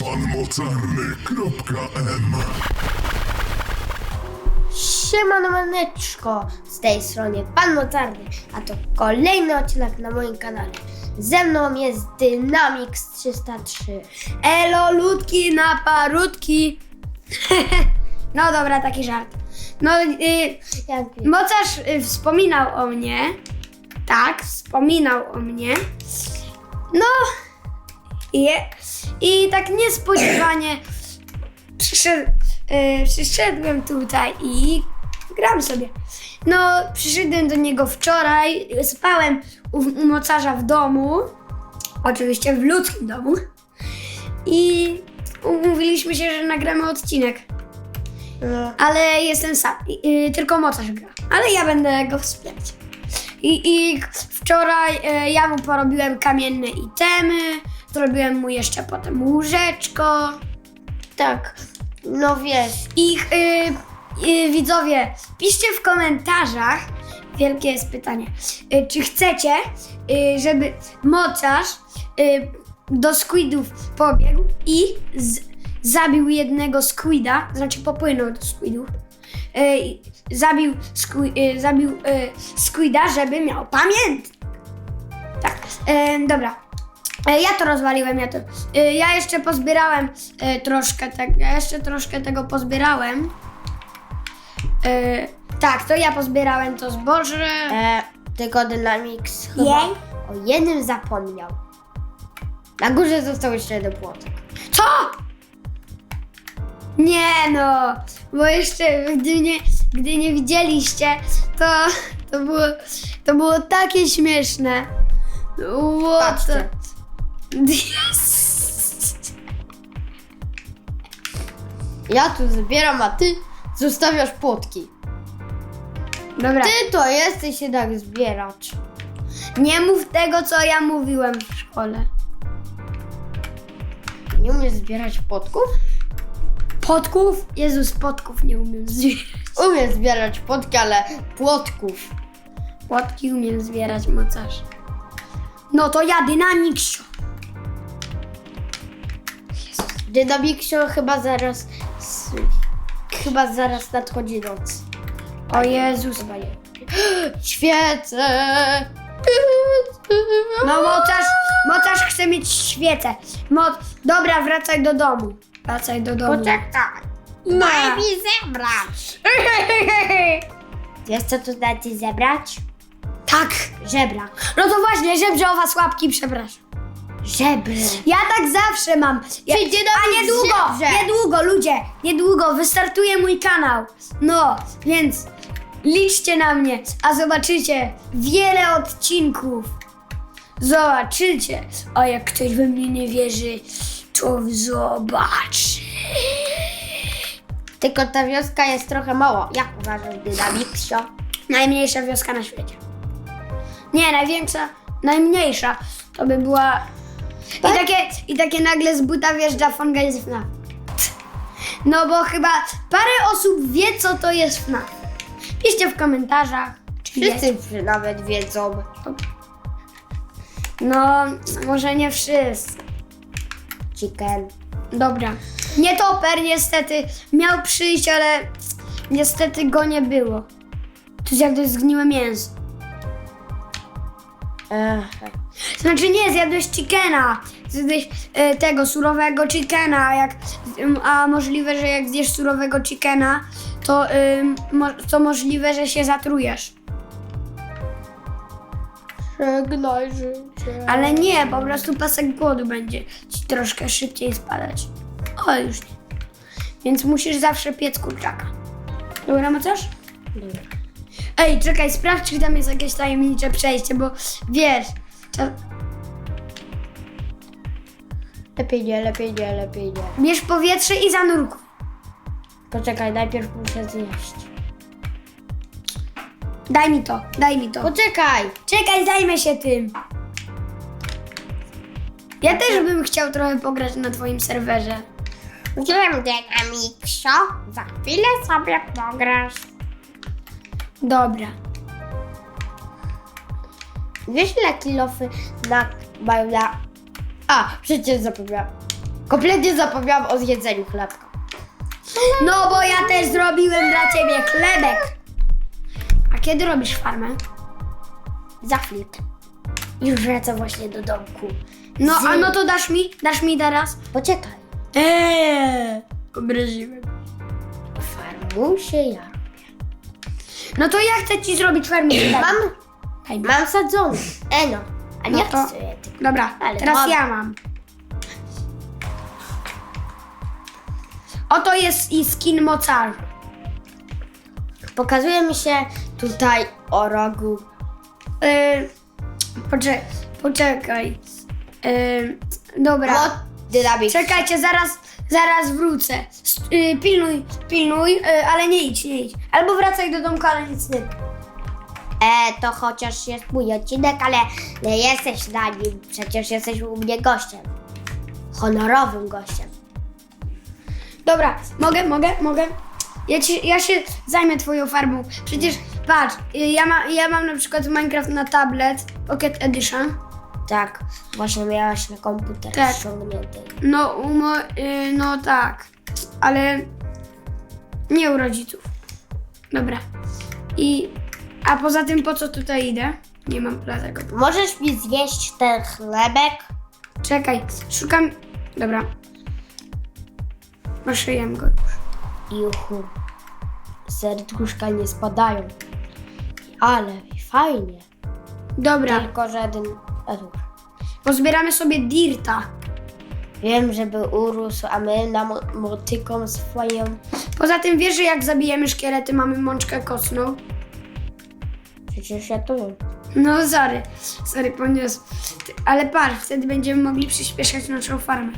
fanmocarny.m Siemano maneczko, z tej strony Pan Mocarny, a to kolejny odcinek na moim kanale. Ze mną jest Dynamix 303. Elo, ludki na parutki. no dobra, taki żart. No, y, mocarz y, wspominał o mnie. Tak, wspominał o mnie. No, i, i tak niespodziewanie przyszedł, y, przyszedłem tutaj i gram sobie. No, przyszedłem do niego wczoraj, spałem u, u mocarza w domu, oczywiście w ludzkim domu. I umówiliśmy się, że nagramy odcinek. no, Ale jestem sam. Y, tylko mocarz gra. Ale ja będę go wspierać. I, i wczoraj y, ja mu porobiłem kamienne itemy. Zrobiłem mu jeszcze potem łóżeczko. tak, no wiesz, I y, y, widzowie, piszcie w komentarzach. Wielkie jest pytanie. Y, czy chcecie, y, żeby mocarz y, do squidów pobiegł i z, zabił jednego squida, znaczy popłynął do squidów. I zabił, squi, y, zabił y, squida, żeby miał pamiętnik. Tak, dobra. E, Ja to rozwaliłem, ja to. e, Ja jeszcze pozbierałem e, troszkę tego. Ja jeszcze troszkę tego pozbierałem. E, tak, to ja pozbierałem to zboże. e, tylko Dynamix chyba Jej? o jednym zapomniał. Na górze został jeszcze jeden płotek. Co? Nie no, bo jeszcze gdy nie, gdy nie widzieliście, to, to, było, to było takie śmieszne. What. Yes. Ja tu zbieram, a ty zostawiasz płotki. Dobra, Ty to jesteś jednak zbieracz. nie mów tego, co ja mówiłem w szkole. Nie umiesz zbierać płotków? Potków? Jezus, potków nie umiem zbierać. Umiem zbierać płotki, ale płotków. Płotki umiem zbierać, mocarz. No to ja, Dynamixio. Dynamiksio chyba zaraz... s- Chyba zaraz nadchodzi noc. O Jezus. Chyba nie. Świecę! No mocarz, mocarz chce mieć świecę. Mo Dobra, wracaj do domu. Wracaj do domu. Poczekaj! No. Daj mi zebrać! Wiesz co to znaczy zebrać? tak. Żebra. No to właśnie, żebrzowa słabki, przepraszam. Żebry. Ja tak zawsze mam. Ja, Przyjdzie do a mnie niedługo, żebrze. niedługo, ludzie, niedługo wystartuje mój kanał. No, więc liczcie na mnie, a zobaczycie wiele odcinków. Zobaczycie. A jak ktoś we mnie nie wierzy, to zobaczy. Tylko ta wioska jest trochę mała. Jak uważasz, Dynamiksio? Najmniejsza wioska na świecie. Nie, największa, najmniejsza. To by była. I Tak? takie, I takie nagle z buta wjeżdża Fonga jest FNAF. No bo chyba parę osób wie, co to jest FNAF. Piszcie w komentarzach, czy wiecie. Wszyscy nawet wiedzą. No, może nie wszyscy. Chicken. Dobra. Nie toper niestety. Miał przyjść, ale niestety go nie było. To jest jak to jest zgniłe mięso. Ech. Znaczy nie, zjadłeś chickena. Zjadłeś e, tego surowego chickena, a jak, a możliwe, że jak zjesz surowego chickena, to, ym, mo, to możliwe, że się zatrujesz. Żegnaj życie. Ale nie, po prostu pasek głodu będzie ci troszkę szybciej spadać. O, już nie. Więc musisz zawsze piec kurczaka. Dobra, macasz? Dobra. Ej, czekaj, sprawdź, czy tam jest jakieś tajemnicze przejście, bo wiesz, Lepiej nie, lepiej nie, lepiej nie. bierz powietrze i zanurkuj. Poczekaj, najpierw muszę zjeść. Daj mi to, daj mi to. Poczekaj! Czekaj, zajmę się tym. Ja też bym chciał trochę pograć na twoim serwerze. Wiem, Dynamiksio. Za chwilę sobie pograsz. Dobra. Wiesz ile kilofy na mają na... A, przecież zapomniałam. Kompletnie zapomniałam o zjedzeniu chlebka. No bo ja też zrobiłem dla ciebie chlebek. Kiedy robisz farmę? Za chwilkę. Już wracam właśnie do domku. No, Z- a no to dasz mi? Dasz mi teraz? Poczekaj. Eee, obraziłem. Farmusie ja. No to ja chcę ci zrobić farmę. Mam, Daj mam sadzony. Eno. A nie No to- chcę tylko. Dobra, Ale teraz dobra. ja mam. Oto jest i skin mocarza. Pokazuje mi się tutaj o rogu. Yy, poczekaj, poczekaj. Yy, dobra. Dynamik. Czekajcie, zaraz, zaraz wrócę. Yy, pilnuj, pilnuj, yy, ale nie idź, nie idź. Albo wracaj do domku, ale nic nie. E, to chociaż jest mój odcinek, ale nie jesteś na nim. Przecież jesteś u mnie gościem. Honorowym gościem. Dobra, mogę, mogę, mogę. Ja, ci, ja się zajmę twoją farmą. Przecież patrz, y, ja, ma, ja mam na przykład Minecraft na tablet, Pocket Edition. Tak, właśnie miałaś na komputer Tak. ściągnięty. No, umo, y, no tak, ale nie u rodziców. Dobra. I, a poza tym po co tutaj idę? Nie mam dlatego. Możesz mi zjeść ten chlebek? Czekaj, szukam. Dobra. Maszyjem go już. Juchu. Serduszka nie spadają. Ale fajnie. Dobra, Tylko żaden... A tu. pozbieramy sobie dirta. Wiem, żeby urósł, a my na mo- motyką swoją... Poza tym wiesz, że jak zabijemy szkielety, mamy mączkę kostną. Przecież ja to wiem. No sorry, sorry, poniosł. Ty- Ale patrz, wtedy będziemy mogli przyspieszać naszą farmę.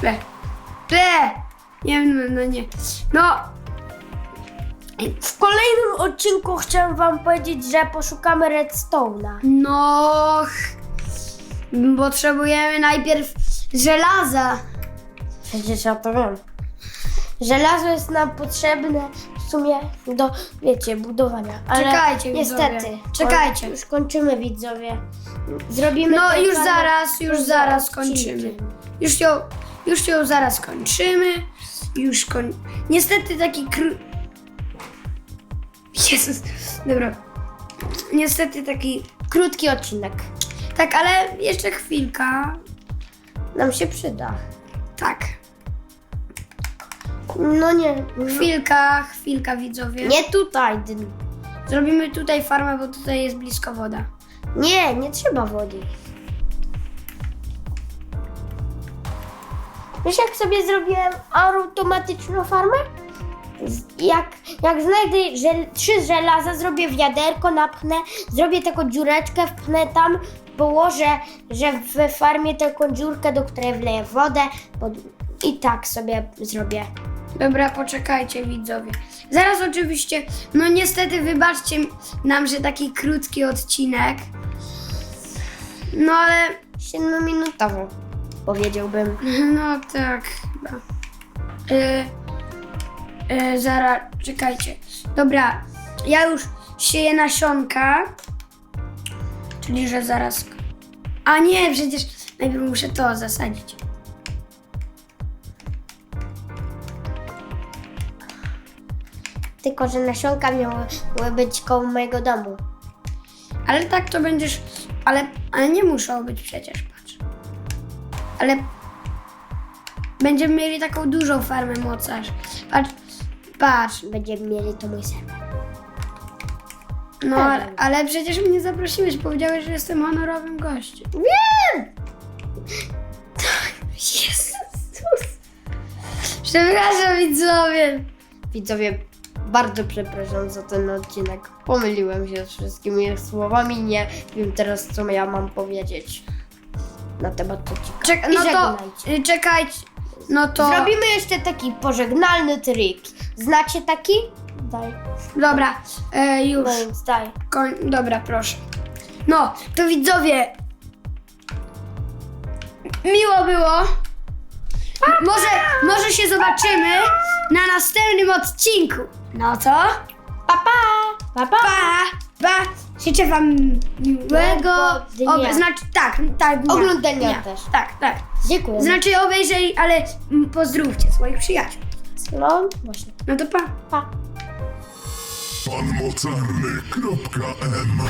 Ble. Ble! Nie wiem, no nie. No, W kolejnym odcinku chciałem wam powiedzieć, że poszukamy redstone'a. no... ch- Potrzebujemy najpierw żelaza. Przecież ja to wiem. Żelazo jest nam potrzebne w sumie do, wiecie, budowania. Ale Czekajcie, niestety. widzowie. Czekajcie. Już kończymy, widzowie. Zrobimy No już zaraz, już zaraz kończymy. Już ją, już ją zaraz kończymy. Już koń... Niestety taki kr... Jezus, dobra. Niestety taki... Krótki odcinek. Tak, ale jeszcze chwilka. Nam się przyda. Tak. No nie. Chwilka, chwilka widzowie. Nie tutaj. Dyn. Zrobimy tutaj farmę, bo tutaj jest blisko woda. Nie, nie trzeba wody. Wiesz jak sobie zrobiłem automatyczną farmę? Jak, jak znajdę żel, trzy żelaza, zrobię wiaderko, napchnę, zrobię taką dziureczkę, wpnę tam, położę, że w farmie taką dziurkę, do której wleję wodę pod, i tak sobie zrobię. Dobra, poczekajcie widzowie. Zaraz oczywiście, no niestety wybaczcie nam, że taki krótki odcinek. No ale 7-minutowo powiedziałbym. No tak, chyba. Y, y, zaraz, czekajcie. Dobra, ja już sieję nasionka. Czyli, że zaraz. A nie, przecież najpierw muszę to zasadzić. Tylko, że nasionka miały miały być koło mojego domu. Ale tak to będziesz. Ale, ale nie muszą być przecież, patrz. Ale będziemy mieli taką dużą farmę mocarz. Patrz, patrz. Będziemy mieli to mój serwer. No, ale, ale przecież mnie zaprosiłeś, powiedziałeś, że jestem honorowym gościem. Wiem! Jezus. Przepraszam widzowie. Widzowie, bardzo przepraszam za ten odcinek. Pomyliłem się z wszystkimi słowami. Nie wiem teraz, co ja mam powiedzieć na temat odcinka. Czek- I no to żegnajcie. y, czekajcie. No to. Zrobimy jeszcze taki pożegnalny trik. Znacie taki? Daj. Dobra, e, już. Więc daj. Koń... Dobra, proszę. No, to widzowie. Miło było. Może, może się zobaczymy na następnym odcinku. No co? Pa, pa! Pa, pa! Pa, pa. Życzę wam miłego, dnia. ob- znaczy tak, tak, dnia. Oglądania Dnia. też. Tak, tak. Dziękuję. Znaczy obejrzej, ale mm, pozdrówcie swoich przyjaciół. No, właśnie. No to pa. Pa. Panmocarny.m